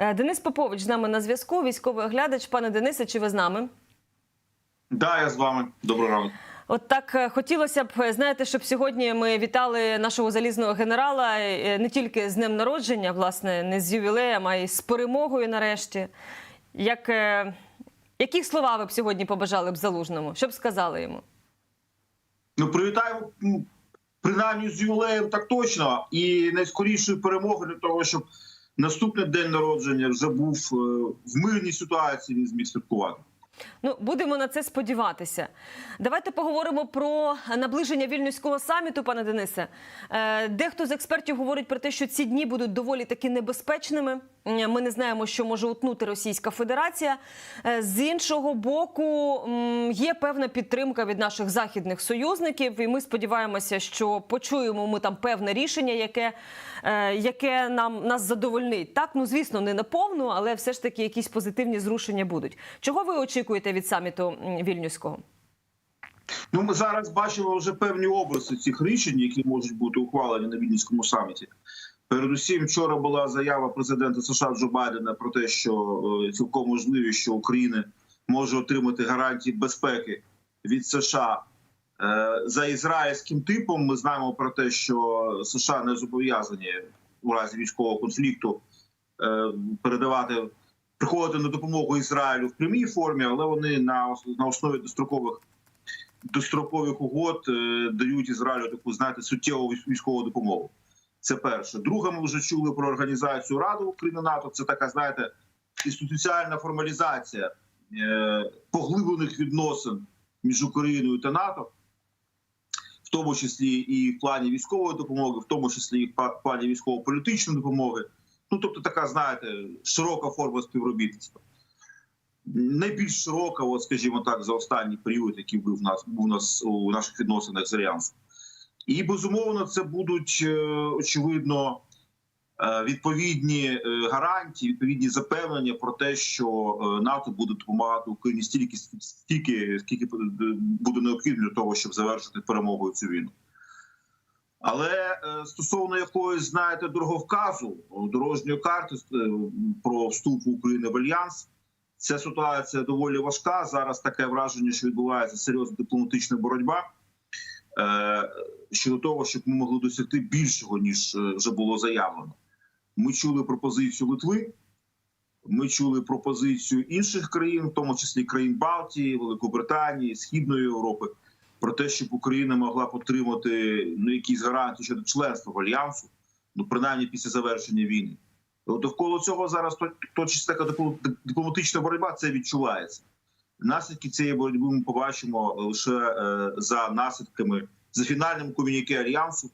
Е, Денис Попович з нами на зв'язку. Військовий оглядач. Пане Денисе, чи ви з нами? Да, я з вами. Доброго ранку. От так е, хотілося б знаєте, щоб сьогодні ми вітали нашого залізного генерала е, не тільки з днем народження, власне, не з ювілеєм, а й з перемогою нарешті. Як, які слова ви б сьогодні побажали б залужному? Що б сказали йому? Ну, привітаємо м, принаймні з ювілеєм так точно. І найскорішої перемоги для того, щоб наступний день народження вже був е, в мирній ситуації. Він зміг святкувати. Ну, будемо на це сподіватися. Давайте поговоримо про наближення вільнюського саміту, пане Денисе. Е, Дехто з експертів говорить про те, що ці дні будуть доволі таки небезпечними. Е, Ми не знаємо, що може утнути Російська Федерація. Е, З іншого боку, є певна підтримка від наших західних союзників, і ми сподіваємося, що почуємо ми там певне рішення, яке, е, яке нам нас задовольнить. Так, ну звісно, не наповну, але все ж таки якісь позитивні зрушення будуть. Чого ви очікуєте від саміту вільнюського? Ну, ми зараз бачимо вже певні образи цих рішень, які можуть бути ухвалені на Вільнюському саміті. Передусім, вчора була заява президента США Джо Байдена про те, що е, цілком можливо, що Україна може отримати гарантії безпеки від США. Е, За ізраїльським типом ми знаємо про те, що США не зобов'язані у разі військового конфлікту е, передавати приходити на допомогу Ізраїлю в прямій формі, але вони на на основі дострокових дострокових угод дають Ізраїлю таку знаєте суттєву військову допомогу. Це перше. Друге, ми вже чули про організацію Ради України НАТО. Це така, знаєте, інституціальна формалізація е, поглиблених відносин між Україною та НАТО, в тому числі і в плані військової допомоги, в тому числі і в плані військово-політичної допомоги. Ну тобто, така, знаєте, широка форма співробітництва. Найбільш широка, от, скажімо так, за останній період, який був у нас був у нас у наших відносинах з Альянсом. І безумовно, це будуть е, очевидно е, відповідні е, гарантії, відповідні запевнення про те, що НАТО буде допомагати Україні стільки, стільки, скільки буде необхідно для того, щоб завершити перемогою цю війну. Але стосовно якоїсь, знаєте, дороговказу, дорожньої карти про вступ України в альянс, ця ситуація доволі важка. Зараз таке враження, що відбувається серйозна дипломатична боротьба щодо того, щоб ми могли досягти більшого ніж е, вже було заявлено. Ми чули пропозицію Литви. Ми чули пропозицію інших країн, в тому числі країн Балтії, Великобританії, Східної Європи, про те, щоб Україна могла отримати ну, якісь гарантії щодо членства в альянсу, ну принаймні після завершення війни. Довкола цього зараз то- точиться така дипломатична боротьба, це відчувається. Наслідки цієї боротьби ми побачимо лише е, за наслідками за фінальним комюніке альянсу.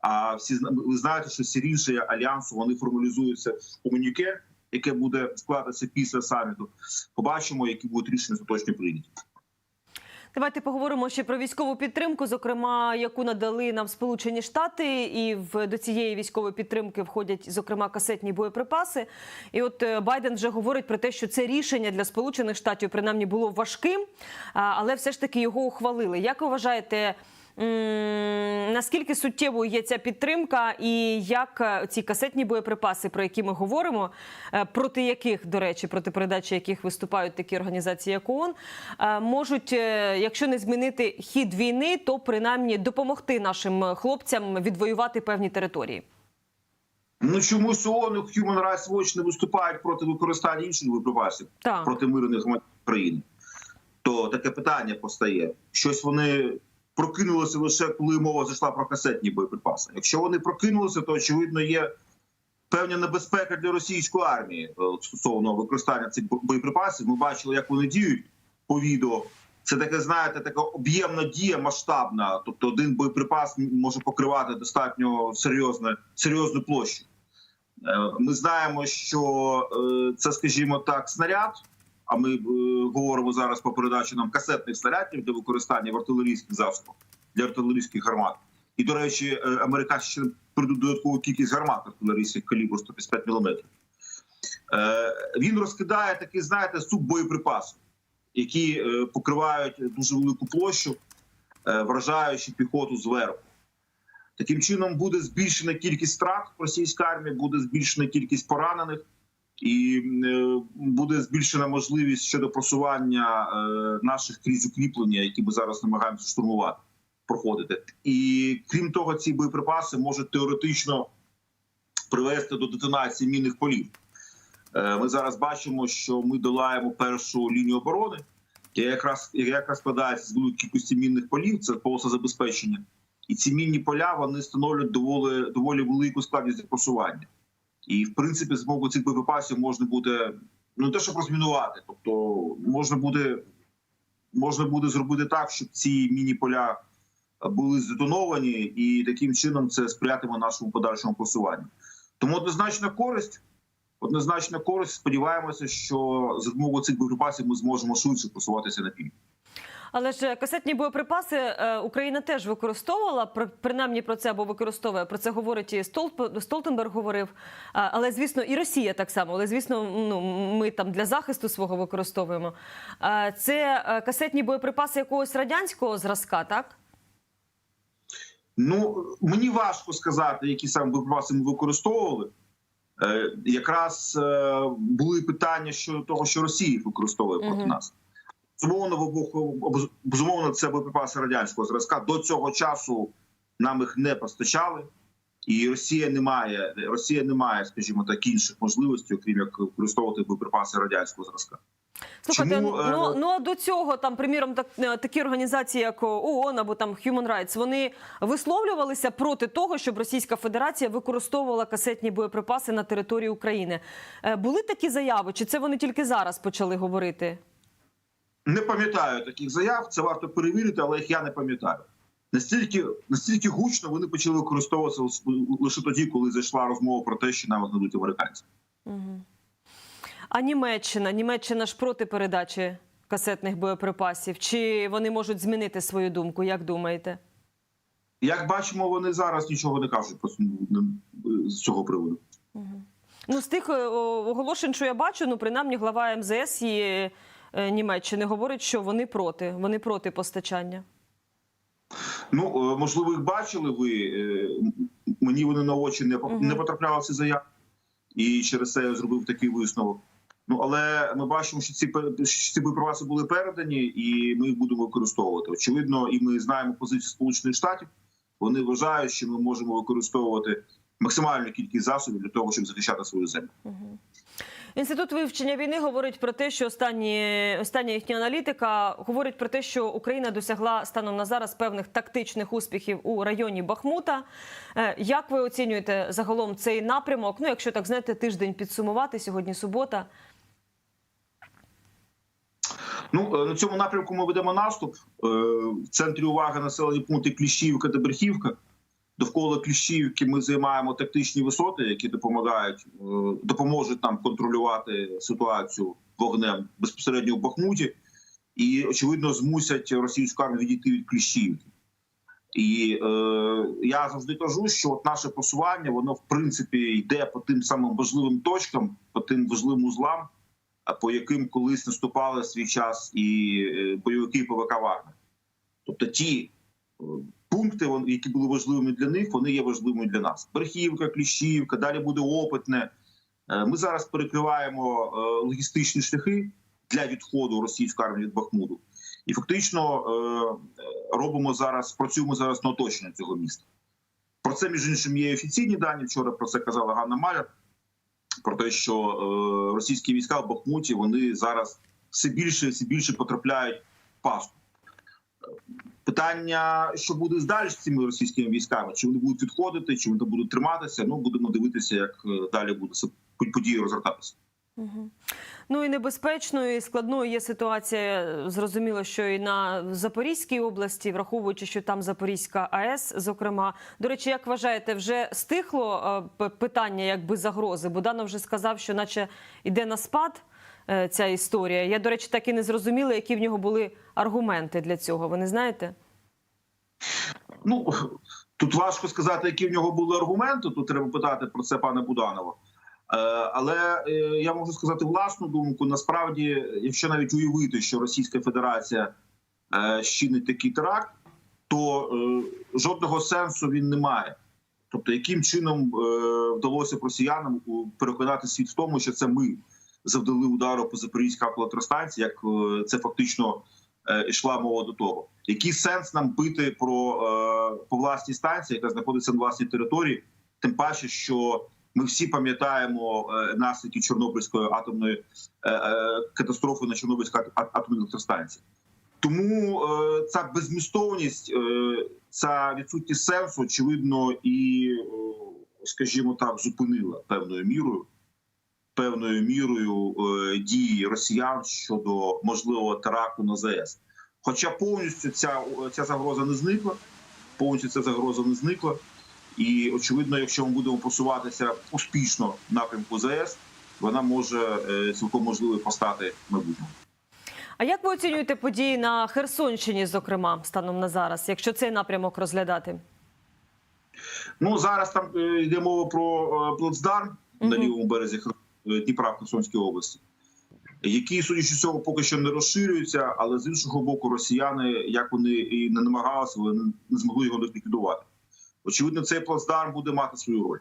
А всі ви знаєте, що всі рішення альянсу вони формалізуються в комюніке, яке буде складатися після саміту. Побачимо, які будуть рішення остаточно прийняті. Давайте поговоримо ще про військову підтримку, зокрема, яку надали нам Сполучені Штати, і в до цієї військової підтримки входять зокрема касетні боєприпаси. І от е, Байден вже говорить про те, що це рішення для Сполучених Штатів принаймні було важким, але все ж таки його ухвалили. Як ви вважаєте? Наскільки суттєвою є ця підтримка, і як е, ці касетні боєприпаси, про які ми говоримо, е, проти яких, до речі, проти передачі яких виступають такі організації, як ООН, е, можуть, якщо не змінити хід війни, то принаймні допомогти нашим хлопцям відвоювати певні території? Ну чомусь ООН і Human Rights Watch не виступають проти використання інших боєприпасів проти мирних громадян України. То таке питання постає: щось вони прокинулися лише коли мова зайшла про касетні боєприпаси. Якщо вони прокинулися, то очевидно є певна небезпека для російської армії е, стосовно використання цих боєприпасів. Ми бачили, як вони діють по відео. Це таке, знаєте, така об'ємна дія масштабна. Тобто, один боєприпас може покривати достатньо серйозне, серйозну площу. Е, Ми знаємо, що е, це, скажімо так, снаряд. А ми е, говоримо зараз про передачу нам касетних снарядів для використання в артилерійських засобах для артилерійських гармат. І, до речі, е, американці ще придуть додаткову кількість гармат артилерійських калібру 155 мм. Е, Він розкидає такий, знаєте, суп суббоєприпаси, які покривають дуже велику площу, вражаючи піхоту зверху. Таким чином буде збільшена кількість страт в російській армії, буде збільшена кількість поранених. І е, буде збільшена можливість щодо просування е, наших крізь укріплення, які ми зараз намагаємося штурмувати, проходити. І крім того, ці боєприпаси можуть теоретично привести до детонації мінних полів. Е, Ми зараз бачимо, що ми долаємо першу лінію оборони, яка якраз яка складається з великої кількості мінних полів. Це полоса забезпечення, і ці мінні поля вони становлять доволі доволі велику складність для просування. І в принципі, з боку цих боєприпасів можна буде ну не те, щоб розмінувати, тобто можна буде можна буде зробити так, щоб ці міні поля були здетоновані, і таким чином це сприятиме нашому подальшому просуванню. Тому однозначна користь, однозначна користь. Сподіваємося, що за допомогою цих боєприпасів ми зможемо швидше просуватися на південь. Але ж касетні боєприпаси е, Україна теж використовувала при- принаймні про це або використовує. Про це говорить і Столп, Столтенберг говорив. Але звісно, і Росія так само. Але звісно, ну ми там для захисту свого використовуємо. Це е, касетні боєприпаси якогось радянського зразка, так? Ну мені важко сказати, які саме боєприпаси ми використовували. Е, якраз е, були питання щодо того, що Росія використовує проти Мгм. нас. Безумовно, вибух- безумовно, це боєприпаси радянського зразка. До цього часу нам їх не постачали, і Росія не має Росія не має, скажімо так, інших можливостей, окрім як використовувати боєприпаси радянського зразка. Слухайте, Чому, е, ну, ну а до цього там, приміром, так е, такі організації, як ООН або там Human Rights, вони висловлювалися проти того, щоб Російська Федерація використовувала касетні боєприпаси на території України. Е, Були такі заяви, чи це вони тільки зараз почали говорити? Не пам'ятаю таких заяв. Це варто перевірити, але їх я не пам'ятаю. Настільки настільки гучно вони почали використовуватися лише тоді, коли зайшла розмова про те, що нам дадуть американці. Угу. А Німеччина? Німеччина ж проти передачі касетних боєприпасів. Чи вони можуть змінити свою думку? Як думаєте? Як бачимо, вони зараз нічого не кажуть з цього приводу. Ну, з тих е, оголошень, що я бачу, ну принаймні глава МЗС і е, Німеччини говорить, що вони проти. Вони проти постачання. Ну е, можливо, їх бачили ви. е, Мені вони на очі не, не потрапляли ці заяви, і через це я зробив такий висновок. Ну але ми бачимо, що ці що ці боєприпаси були передані, і ми їх будемо використовувати. Очевидно, і ми знаємо позицію Сполучених Штатів. Вони вважають, що ми можемо використовувати максимальну кількість засобів для того, щоб захищати свою землю. Інститут вивчення війни говорить про те, що останні остання їхня аналітика говорить про те, що Україна досягла станом на зараз певних тактичних успіхів у районі Бахмута. Е, Як ви оцінюєте загалом цей напрямок? Ну, якщо так знаєте, тиждень підсумувати сьогодні субота. Ну е, на цьому напрямку ми ведемо наступ. Е, В центрі уваги населені пункти Кліщівка та Берхівка. Довкола Кліщівки ми займаємо тактичні висоти, які допомагають е, допоможуть нам контролювати ситуацію вогнем безпосередньо в Бахмуті, і очевидно змусять російську армію відійти від Кліщівки. І е, я завжди кажу, що от наше просування воно в принципі йде по тим самим важливим точкам, по тим важливим узлам, по яким колись наступали свій час і е, бойовики ПВК Вагнер. Тобто ті е, пункти, які були важливими для них, вони є важливими для нас. Берхівка, Кліщівка, далі буде опитне. Е, Ми зараз перекриваємо е, логістичні шляхи для відходу російської армії від Бахмуту. І фактично е, робимо зараз, працюємо зараз на оточення цього міста. Про це, між іншим, є офіційні дані. Вчора про це казала Ганна Маляр. Про те, що російські війська в Бахмуті вони зараз все більше все більше потрапляють в пастку. Питання, що буде далі з цими російськими військами, чи вони будуть відходити, чи вони будуть триматися. Ну будемо дивитися, як е, далі буде події розгортатися. Ну і небезпечною і складною є ситуація. Зрозуміло, що і на Запорізькій області, враховуючи, що там Запорізька АЕС, зокрема. До речі, як вважаєте, вже стихло е, питання якби загрози? Буданов вже сказав, що наче йде на спад ця історія. Я, до речі, так і не зрозуміла, які в нього були аргументи для цього. Ви не знаєте? Ну тут важко сказати, які в нього були аргументи. Тут треба питати про це пана Буданова. Е, Але е, я можу сказати власну думку. Насправді, якщо навіть уявити, що Російська Федерація е, щинить такий теракт, то е, жодного сенсу він не має. Тобто, яким чином е, вдалося б росіянам переконати світ в тому, що це ми завдали удару по Запорізькій електростанції, як е, це фактично е, йшла мова до того. Який сенс нам бити про е, по власній станції, яка знаходиться на власній території, тим паче, що ми всі пам'ятаємо наслідки Чорнобильської атомної катастрофи на Чорнобильській ат- ат- атомній електростанції. Тому ця безмістовність, ця відсутність сенсу, очевидно, і, скажімо так, зупинила певною мірою певною мірою е, дії росіян щодо можливого теракту на ЗАЕС. Хоча повністю ця, ця загроза не зникла, повністю ця загроза не зникла. І очевидно, якщо ми будемо просуватися успішно в напрямку ЗАЕС, вона може е, цілком можливо постати в майбутньому. А як ви оцінюєте події на Херсонщині, зокрема, станом на зараз, якщо цей напрямок розглядати? Ну зараз там е, йде мова про плацдарм на лівому березі Хер- е, Дніпра в Херсонській області, який, судячи з цього, поки що не розширюються, але з іншого боку, росіяни, як вони і не намагалися, вони не змогли його ліквідувати. Очевидно, цей плацдарм буде мати свою роль.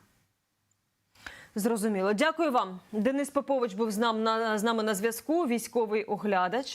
Зрозуміло. Дякую вам. Денис Попович був з нами на з нами на зв'язку. Військовий оглядач.